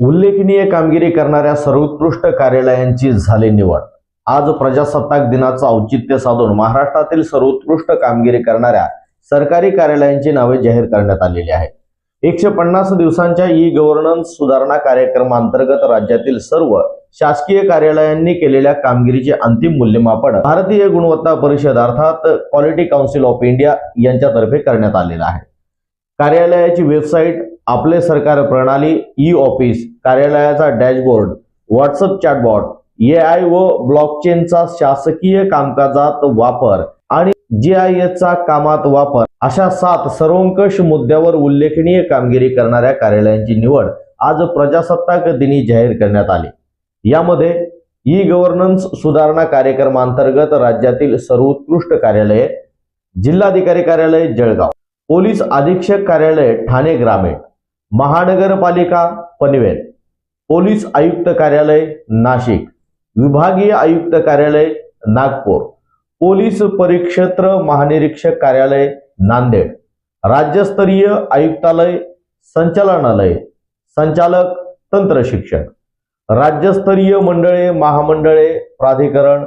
उल्लेखनीय कामगिरी करणाऱ्या सर्वोत्कृष्ट कार्यालयांची झाली निवड. आज प्रजासत्ताक दिनाचं औचित्य साधून महाराष्ट्रातील सर्वोत्कृष्ट कामगिरी करणाऱ्या सरकारी कार्यालयांची नावे जाहीर करण्यात आलेली आहेत. एकशे पन्नास दिवसांच्या ई गव्हर्नन्स सुधारणा कार्यक्रमांतर्गत राज्यातील सर्व शासकीय कार्यालयांनी केलेल्या कामगिरीचे अंतिम मूल्यमापन भारतीय गुणवत्ता परिषद अर्थात क्वालिटी काउन्सिल ऑफ इंडिया यांच्यातर्फे करण्यात आलेलं आहे. कार्यालयाची वेबसाईट आपले सरकार प्रणाली ई ऑफिस कार्यालयाचा dashboard WhatsApp chatbot A I व ब्लॉकचेनचा शासकीय कामकाजात वापर आणि जे आय एसचा कामात वापर. अशा सात सर्वंकष मुद्द्यावर उल्लेखनीय कामगिरी करणाऱ्या कार्यालयांची निवड आज प्रजासत्ताक दिनी जाहीर करण्यात आली. यामध्ये ई गव्हर्नन्स सुधारणा कार्यक्रमांतर्गत राज्यातील सर्वोत्कृष्ट कार्यालये जिल्हाधिकारी कार्यालय जळगाव. पोलीस अधीक्षक कार्यालय ठाणे ग्रामीण महानगरपालिका पनवेल पोलीस आयुक्त कार्यालय नाशिक विभागीय आयुक्त कार्यालय नागपूर पोलीस परिक्षेत्र महानिरीक्षक कार्यालय नांदेड राज्यस्तरीय आयुक्तालय संचालनालय संचालक तंत्र शिक्षण राज्यस्तरीय मंडळे महामंडळे प्राधिकरण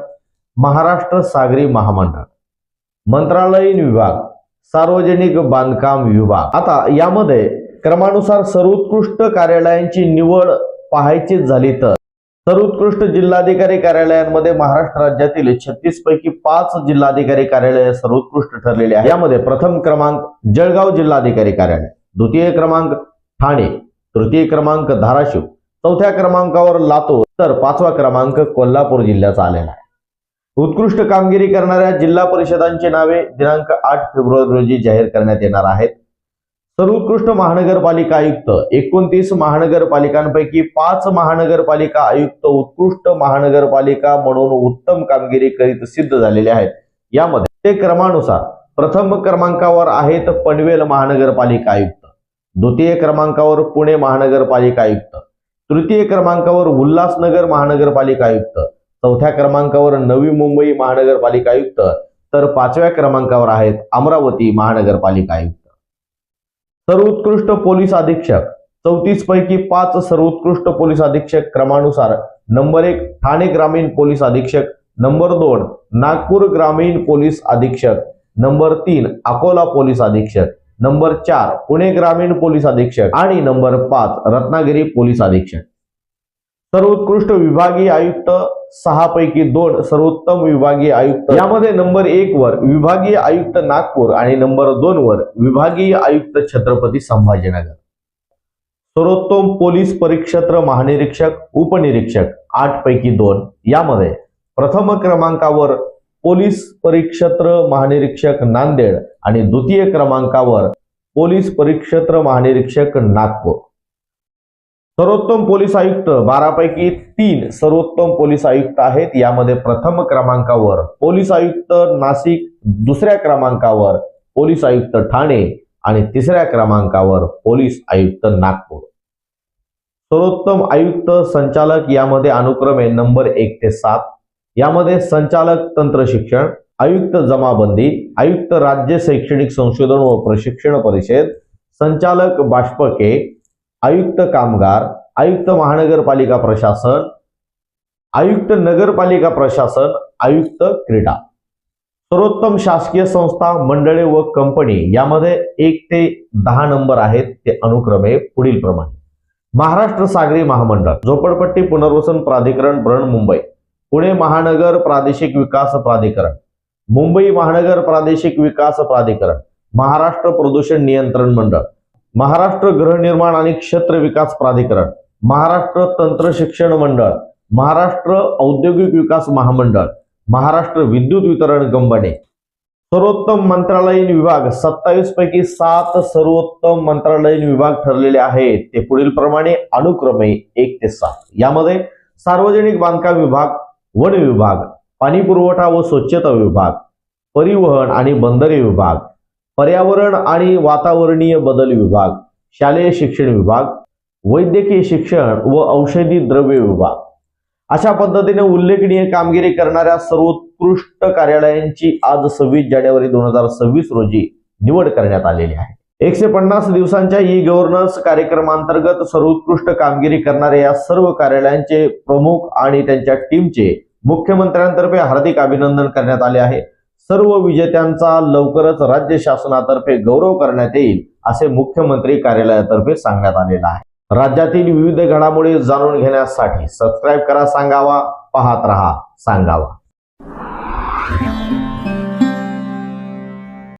महाराष्ट्र सागरी महामंडळ मंत्रालयीन विभाग सार्वजनिक बांधकाम विभाग. आता यामध्ये क्रमानुसार सर्वोत्कृष्ट कार्यालयांची निवड पाहायची झाली तर. सर्वोत्कृष्ट जिल्हाधिकारी कार्यालयांमध्ये महाराष्ट्र राज्यातील छत्तीस पैकी पाच जिल्हाधिकारी कार्यालय सर्वोत्कृष्ट ठरलेले आहे यामध्ये प्रथम क्रमांक जळगाव जिल्हाधिकारी कार्यालय द्वितीय क्रमांक ठाणे तृतीय क्रमांक धाराशिव चौथ्या क्रमांकावर लातूर तर पाचवा क्रमांक कोल्हापूर जिल्ह्याचा आलेला आहे. उत्कृष्ट कामगिरी करणाऱ्या जिल्हा परिषदांची नावे दिनांक आठ फेब्रुवारी रोजी जाहीर करण्यात येणार आहेत. सर्वोत्कृष्ट महानगरपालिका आयुक्त एकोणतीस महानगरपालिकांपैकी पाच महानगरपालिका आयुक्त उत्कृष्ट महानगरपालिका म्हणून उत्तम कामगिरी करीत सिद्ध झालेले आहेत. यामध्ये ते क्रमानुसार प्रथम क्रमांकावर आहेत पनवेल महानगरपालिका आयुक्त द्वितीय क्रमांकावर पुणे महानगरपालिका आयुक्त तृतीय क्रमांकावर उल्हासनगर महानगरपालिका आयुक्त चौथ्या क्रमांकावर नवी मुंबई महानगरपालिका आयुक्त तर पाचव्या क्रमांकावर आहेत अमरावती महानगरपालिका आयुक्त. सर्वोत्कृष्ट पोलीस अधीक्षक चौतीस पैकी पाच सर्वोत्कृष्ट पोलीस अधीक्षक क्रमानुसार नंबर एक ठाणे ग्रामीण पोलीस अधीक्षक नंबर दोन नागपूर ग्रामीण पोलीस अधीक्षक नंबर तीन अकोला पोलीस अधीक्षक नंबर चार पुणे ग्रामीण पोलीस अधीक्षक आणि नंबर पाच रत्नागिरी पोलीस अधीक्षक. सर्वोत्कृष्ट विभागीय आयुक्त सहा पैकी दोन सर्वोत्तम विभागीय आयुक्त. यामध्ये नंबर एक वर विभागीय आयुक्त नागपूर आणि नंबर दोन वर विभागीय आयुक्त छत्रपती संभाजीनगर. सर्वोत्तम पोलीस परिक्षेत्र महानिरीक्षक उपनिरीक्षक आठ पैकी दोन. यामध्ये प्रथम क्रमांकावर पोलीस परिक्षेत्र महानिरीक्षक नांदेड आणि द्वितीय क्रमांकावर पोलीस परिक्षेत्र महानिरीक्षक नागपूर. सर्वोत्तम पोलीस आयुक्त बारापैकी तीन सर्वोत्तम पोलीस आयुक्त आहेत. यामध्ये प्रथम क्रमांकावर पोलीस आयुक्त नाशिक दुसऱ्या क्रमांकावर पोलीस आयुक्त ठाणे आणि तिसऱ्या क्रमांकावर पोलीस आयुक्त नागपूर. सर्वोत्तम आयुक्त संचालक यामध्ये अनुक्रमे नंबर एक ते सात. यामध्ये संचालक तंत्र शिक्षण आयुक्त जमाबंदी आयुक्त राज्य शैक्षणिक संशोधन व प्रशिक्षण परिषद संचालक बाष्पके आयुक्त कामगार आयुक्त महानगरपालिका प्रशासन आयुक्त नगरपालिका प्रशासन आयुक्त क्रीडा. सर्वोत्तम शासकीय संस्था मंडळे व कंपनी यामध्ये एक ते दहा नंबर आहेत ते अनुक्रमे पुढील प्रमाणे. महाराष्ट्र सागरी महामंडळ झोपडपट्टी पुनर्वसन प्राधिकरण ब्रण मुंबई. पुणे महानगर प्रादेशिक विकास प्राधिकरण. मुंबई महानगर प्रादेशिक विकास प्राधिकरण. महाराष्ट्र प्रदूषण नियंत्रण मंडळ. महाराष्ट्र गृहनिर्माण आणि क्षेत्र विकास प्राधिकरण महाराष्ट्र तंत्र शिक्षण मंडळ महाराष्ट्र औद्योगिक विकास महामंडळ महाराष्ट्र विद्युत वितरण कंपनी. सर्वोत्तम मंत्रालयीन विभाग सत्तावीस पैकी सात सर्वोत्तम मंत्रालयीन विभाग ठरलेले आहेत. ते पुढील प्रमाणे अनुक्रमे एक ते सात. यामध्ये सार्वजनिक बांधकाम विभाग वन विभाग पाणी पुरवठा व स्वच्छता विभाग परिवहन आणि बंदरे विभाग पर्यावरण आणि वातावरणीय बदल विभाग शालेय शिक्षण विभाग वैद्यकीय शिक्षण व औषधी द्रव्य विभाग. अशा पद्धतीने उल्लेखनीय कामगिरी करणाऱ्या सर्वोत्कृष्ट कार्यालयांची आज सव्वीस जानेवारी दोन हजार सव्वीस रोजी निवड करण्यात आलेली आहे. एकशे पन्नास दिवसांच्या ई गव्हर्नन्स कार्यक्रमांतर्गत सर्वोत्कृष्ट कामगिरी करणाऱ्या या सर्व कार्यालयांचे प्रमुख आणि त्यांच्या टीमचे मुख्यमंत्र्यांतर्फे हार्दिक अभिनंदन करण्यात आले आहे. सर्व विजेत्यांचा लवकरच राज्य शासनातर्फे गौरव करण्यात येईल असे मुख्यमंत्री कार्यालयातर्फे सांगण्यात आलेलं आहे. राज्यातील विविध घडामोडी जाणून घेण्यासाठी सबस्क्राईब करा सांगावा पाहत रहा सांगावा.